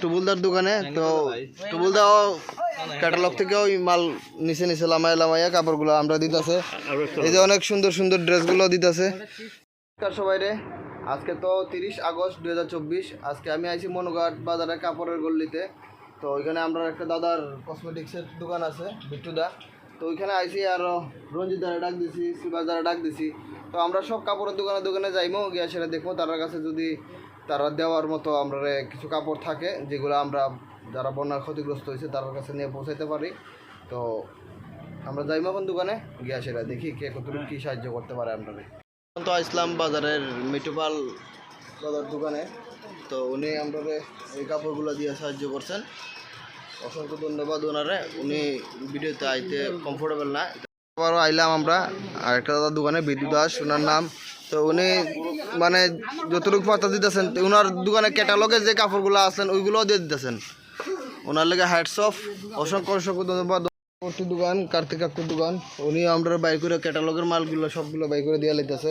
টুবুলদার দোকানে তো টুবুলদা ক্যাটালগ থেকে ওই মাল নিচে নিচে লামাই লামাইয়া কাপড়গুলো আমরা দিতেছে। এই যে অনেক সুন্দর সুন্দর ড্রেসগুলো দিতেছে। নমস্কার সবাই রে আজকে তো তিরিশ আগস্ট দুই হাজার চব্বিশ। আজকে আমি আইছি মনোঘাট বাজারে কাপড়ের গল্লিতে। তো ওইখানে আমরা একটা দাদার কসমেটিক্সের দোকান আছে বিট্টুদা। তো ওইখানে আইছি আর রঞ্জিত দ্বারা ডাক দিছি শিবাস দ্বারা ডাক দিছি। তো আমরা সব কাপড়ের দোকানে দোকানে যাইমো গিয়া সেটা দেখব তার কাছে যদি তারা দেওয়ার মতো আমরা কিছু কাপড় থাকে যেগুলো আমরা যারা বন্যার ক্ষতিগ্রস্ত হয়েছে তার কাছে নিয়ে পৌঁছাইতে পারি। তো আমরা যাইমো এখন দোকানে গিয়া সেটা দেখি কে কতটুকু কী সাহায্য করতে পারে আপনাদের তো ইসলাম বাজারের মিটুপাল দাদার দোকানে। তো উনি আমরা এই কাপড়গুলো দিয়ে সাহায্য করছেন। অসংখ্য ধন্যবাদ ওনারে। উনি ভিডিওতে আইতে কমফোর্টেবল না। আবারও আইলাম আমরা আরেকটা দাদার দোকানে বিদ্যুৎ দাস ওনার নাম তো উনি মানে যতটুকু পাতা দিতেছেন, তো ওনার দোকানে ক্যাটালগে যে কাপড়গুলো আছেন, ওইগুলোও দিয়ে দিতেছেন। ওনার লেগে হ্যাটস অফ অসংখ্য অসংখ্য ধন্যবাদ। দোকান, কার্তিক কাকুর দোকান, উনি আমরা বাই করে ক্যাটালগের মালগুলো সবগুলো বাই করে দিয়ে লাইতেছে।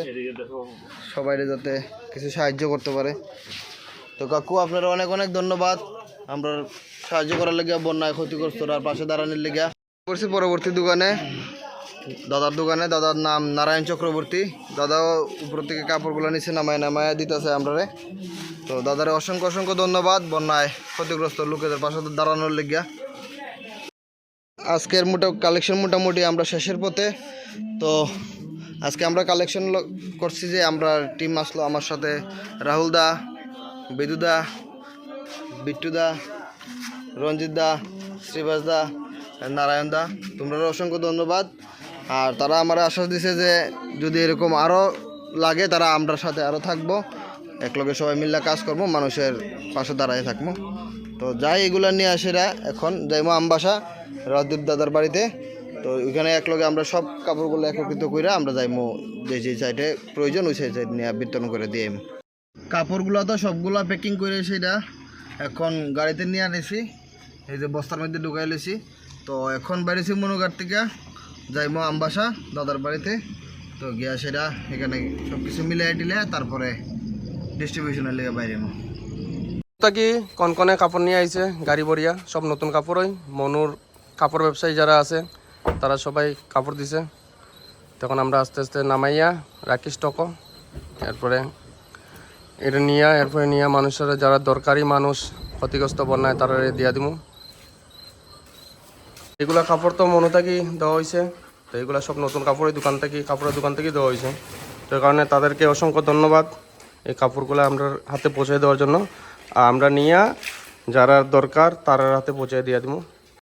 সবাই যাতে কিছু সাহায্য করতে পারে। তো কাকু, আপনার অনেক অনেক ধন্যবাদ। আমরা সাহায্য করার লেগে বন্যায় ক্ষতিগ্রস্তরা পাশে দাঁড়ানোর লেগে। করছি পরবর্তী দোকানে। দাদার দোকানে, দাদার নাম নারায়ণ চক্রবর্তী। দাদাও উপর থেকে কাপড়গুলো নিচে নামায় নামায় দিতেছে আমরা তো দাদারে অসংখ্য অসংখ্য ধন্যবাদ বন্যায় ক্ষতিগ্রস্ত লোকেদের পাশে দাঁড়ানোর লেগিয়া। আজকের মোটা কালেকশন মোটামুটি আমরা শেষের পথে। তো আজকে আমরা কালেকশন করছি যে আমরা টিম আসলো আমার সাথে রাহুল দা, বিদু দা, বিট্টু দা, রঞ্জিত দা, শ্রীবাস দা, নারায়ণ দা। তোমরা অসংখ্য ধন্যবাদ। আর তারা আমার আশ্বাস দিছে যে যদি এরকম আরও লাগে, তারা আমরার সাথে আরও থাকব। একলগে সবাই মিলে কাজ করব, মানুষের পাশে দাঁড়ায় থাকব। তো যাই, এগুলো নিয়ে আসেরা এখন। যাইমো আমবাসা রাজদীপ দাদার বাড়িতে। তো ওইখানে একলগে আমরা সব কাপড়গুলো একত্রিত করে আমরা যাইমো যে যে সাইডে প্রয়োজন, ওই সেই সাইড নিয়ে বিতরণ করে দিয়ে কাপড়গুলো তো সবগুলো প্যাকিং করে সেটা এখন গাড়িতে নিয়ে আনেছি, এই যে বস্তার মধ্যে ঢুকাই লেছি তো এখন বেরিয়েছি মনোঘাট থেকে। যাইমো আমবাসা, দাদার বাড়িতে। তো গিয়া সেটা এখানে সব কিছু মিলিয়ে টিলে তারপরে ডিস্ট্রিবিউশনের লেগে বাইরে কি কনকনে কাপড় নিয়ে আইছে, গাড়ি বরিয়া সব নতুন কাপড়ই মনুর কাপড় ব্যবসায়ী যারা আছে, তারা সবাই কাপড় দিছে। তখন আমরা আস্তে আস্তে নামাইয়া রাখি স্টকও এরপরে এটা নিয়ে, এরপরে নিয়ে মানুষের, যারা দরকারি মানুষ, ক্ষতিগ্রস্ত বন্যায় তারা দিয়া দিমু। এগুলা কাপড় তো মনে থাকি দেওয়া হয়েছে তো এগুলা সব নতুন কাপড়ের দোকান থেকে কাপড়ের দোকান থেকে দেওয়া হয়েছে তো কারণে তাদেরকে অসংখ্য ধন্যবাদ এই কাপড়গুলো আমরা হাতে পৌঁছে দেওয়ার জন্য। আর আমরা নিয়ে যারা দরকার তারা হাতে পৌঁছে দিয়ে দিব